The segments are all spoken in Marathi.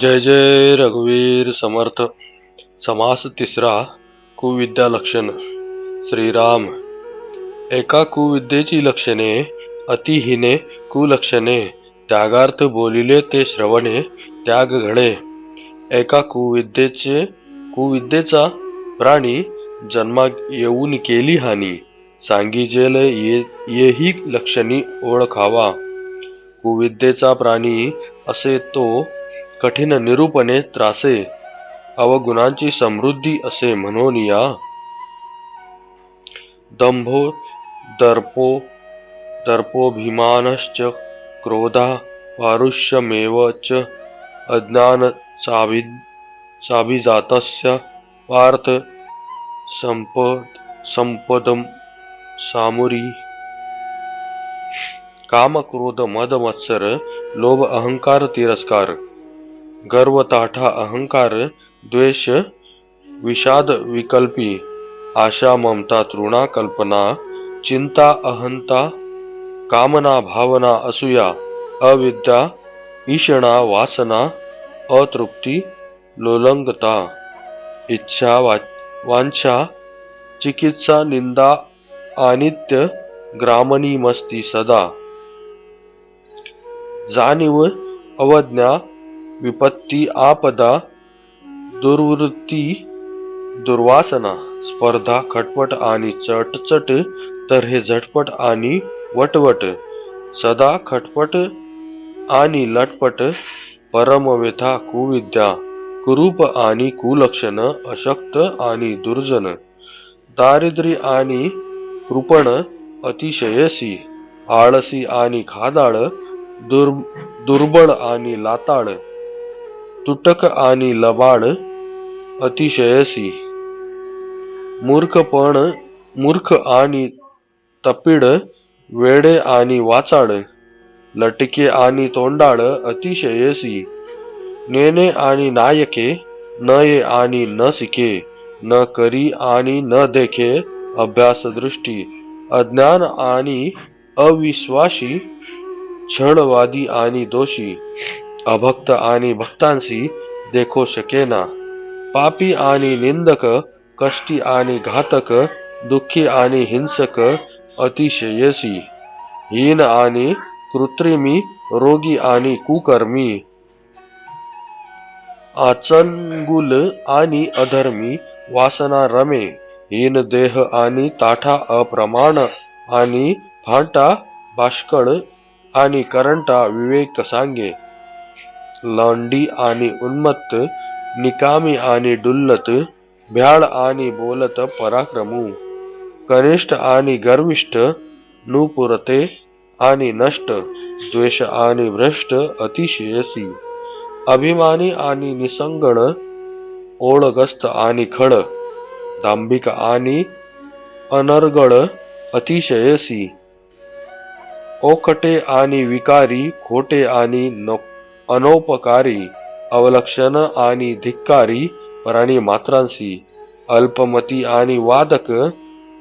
जय जय रघुवीर समर्थ समास तिसरा कुविद्या लक्षण श्रीराम। एका कुविद्येची लक्षणे अतिहिने कुलक्षणे त्यागार्थ बोलिले ते श्रवणे त्याग घडे एका कुविद्येचे कुविद्येचा प्राणी जन्मा येऊन केली हानी सांगिजेल ये येही लक्षणी ओळखावा। कुविद्येचा प्राणी असे तो कठीण निरूपणे त्रासे अवगुणांची समृद्धी असे म्हणून या. दंभो दर्पो दर्पोभिमानश्च क्रोधा पारुष्यमेव च अज्ञान साभि साभिजातस्य पार्थ संपद संपदम सामुरी। काम क्रोध मद मत्सर लोभ अहंकार तिरस्कार। गर्व ताठा अहंकार द्वेष विषाद विकल्पी आशा ममता तृणा कल्पना चिंता अहंता कामना भावना असूया अविद्या ईषणा वासना अतृप्ती लोलंगता इच्छा वा वांछा चिकित्सा निंदा आनित्य ग्रामणी मस्ती सदा. जाणीव अवज्ञा विपत्ती आपदा दुर्वृत्ती दुर्वासना स्पर्धा खटपट आणि चटचट तर हे झटपट आणि वटवट सदा खटपट आणि लटपट परमव्यथा कुविद्या कुरूप आणि कुलक्षण अशक्त आणि दुर्जन दारिद्र्य आणि कृपण अतिशयसी आळसी आणि खादाळ दुर्बळ आणि लाताळ तुटक आणि लबाड अतिशयसी. मूर्खपण मूर्ख आणि तपिड वेडे आणि वाचाड लटके आणि तोंडाळ अतिशयसी. नेने आणि नायके नये आणि न सिके न करी आणि न देखे अभ्यास दृष्टी अज्ञान आणि अविश्वासी छळवादी आणि दोषी. अभक्त आणि भक्तांशी देखो शकेना. पापी आणि निंदक कष्टी आणि घातक दुःखी आणि हिंसक अतिशयसी. हीन आणि कृत्रिमी रोगी आणि कुकर्मी. आचंगुल आणि अधर्मी वासना रमे. हीन देह आणि ताठा अप्रमाण आणि फांटा भाष्कळ आणि करंटा विवेक सांगे. लांडी आणि उन्मत्त निकामी आणि डुल्लत भ्याड आणि बोलत पराक्रमू. कनिष्ठ आणि गर्विष्ठ नुपुरते आणि नष्ट द्वेष आणि भ्रष्ट अतिशयसी. अभिमानी आणि निसंगण ओळगस्त आणि खड दांबिक आणि अनर्गळ अतिशयसी. ओखटे आणि विकारी खोटे आणि नको अनौपकारी अवलक्षण आणि धिक्कारी प्राणी मात्रांशी अल्पमती आणि वादक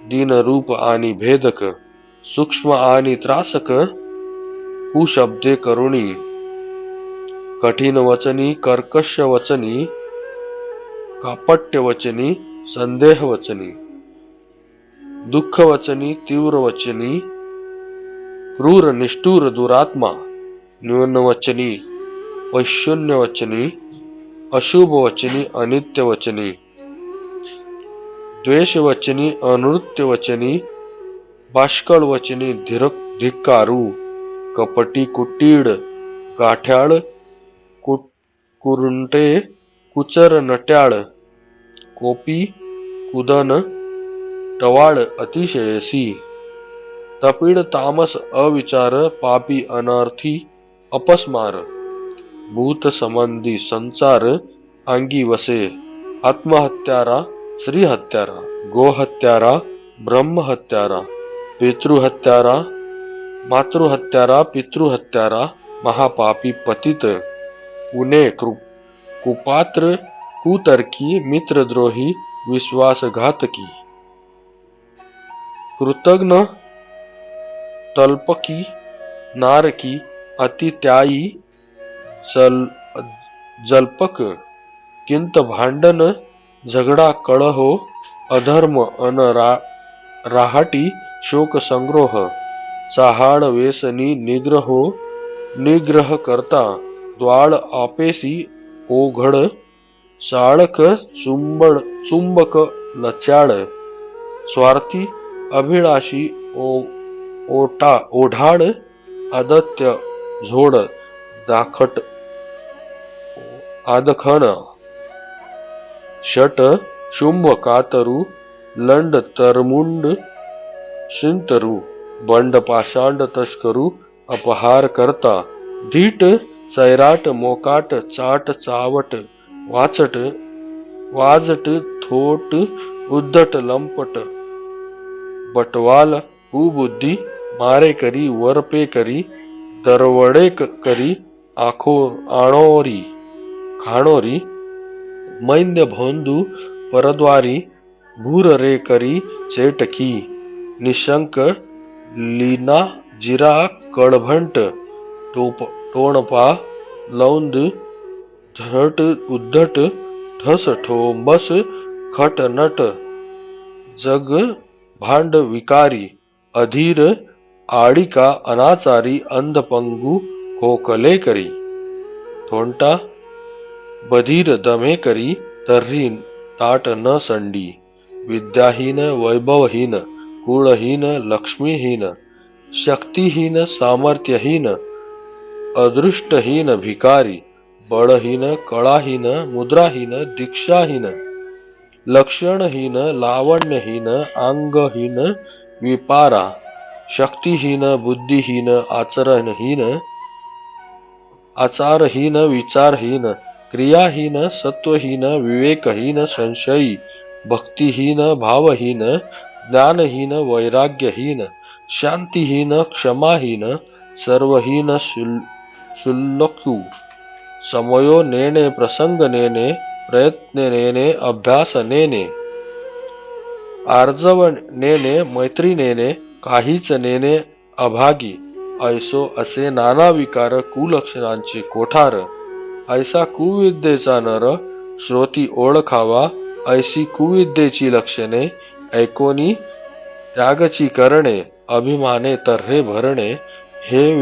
दीनरूप आणि भेदक सूक्ष्म आणि त्रासक कुशब्दे करुणी कठीण वचनी कर्कश वचनी कापट्य वचनी संदेह वचनी दुःख वचनी तीव्र वचनी क्रूर निष्ठूर दुरात्मा न्यूनवचनी वैशून्य वचनी अशुभ वचनी अनित्य वचनी द्वेष वचनी अनृत्य वचनी बाष्कळ वचनी धिक्कारू कपटी कुटीड गाठ्याळ कु कुरुंटे कुचर नट्याळ कोपी कुदन टवाळ अतिशयसी. तपीड तामस अविचार पापी अनार्थी अपस्मार. भूत संबंधी संसार अंगी वसे. आत्महत्यारा श्री हत्यारा गोहत्यारा ब्रह्महत्यारा पितृहत्यारा मातृहत्यारा पितृहत्यारा महापापी पतित उने कृ कुपात्र कुतर्की मित्रद्रोही विश्वासघातकी. कृतघ्न तल्पकी नारकी अतित्यायी सल जल्पक किंत भांडण झगडा कळहो अधर्म अन रा राहाटी शोक संग्रोह चहाड वेसनी निग्रहो निग्रह करता द्वाळ आपेसी ओघड साळक चुंबड चुंबक लचाड स्वार्थी अभिलाषी ओ ओटा ओढाड आदत्य झोड दाखट आदखण शट शुंभ कातरू लंड तरमुंड शिंतरू बंड पाषांड तस्करू अपहार करता धीट सैराट मोकाट चाट चावट वाचट वाजट थोट उद्धट लंपट बटवाल कुबुद्धी मारे करी वरपे करी दरवडे करी आखो आणोरी खाणोरी मैन्य भोंदू परद्वारी भूर रे करी चेटकी निशंक लीना जिरा कळभंट टोप टोणपा लौंद झट उद्धट ठस ठोंबस खट नट जग भांड विकारी अधीर आडिका अनाचारी अंधपंगू खोकले करी थोंटा बधीर दमे करी तर्री ताट न संडी. विद्याहीन वैभवहीन कुळहीन लक्ष्मीहीन शक्तिहीन सामर्थ्यहीन अदृष्टहीन भिकारी बळहीन कळाहीन मुद्राहीन दीक्षाहीन लक्षणहीन लावण्यहीन अंगहीन विपारा शक्तिहीन बुद्धिहीन आचरणहीन आचारहीन विचारहीन क्रियाहीन सत्वहीन विवेकहीन संशयी भक्तिहीन भावहीन ज्ञानहीन वैराग्यहीन शांतिहीन क्षमाहीन सर्वहीन शुल्लकू समयो नेणे प्रसंग नेणे प्रयत्न नेणे अभ्यास नेणे आर्जव नेणे मैत्री नेणे काहीच नेणे अभागी। ऐसो असे नाना विकार कुलक्षणांचे कोठार। ऐसा कुविद्येचा नर श्रोती ओळखावा ऐशी कुविद्येची लक्षणे ऐकोनी त्यागची करणे अभिमाने तर्हे भरणे हे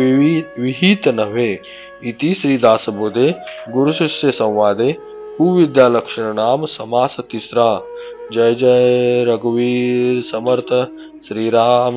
विहित नव्हे. इति श्रीदासबोधे गुरुशिष्य संवादे कुविद्या लक्षण नाम समास तिसरा. जय जय रघुवीर समर्थ श्रीराम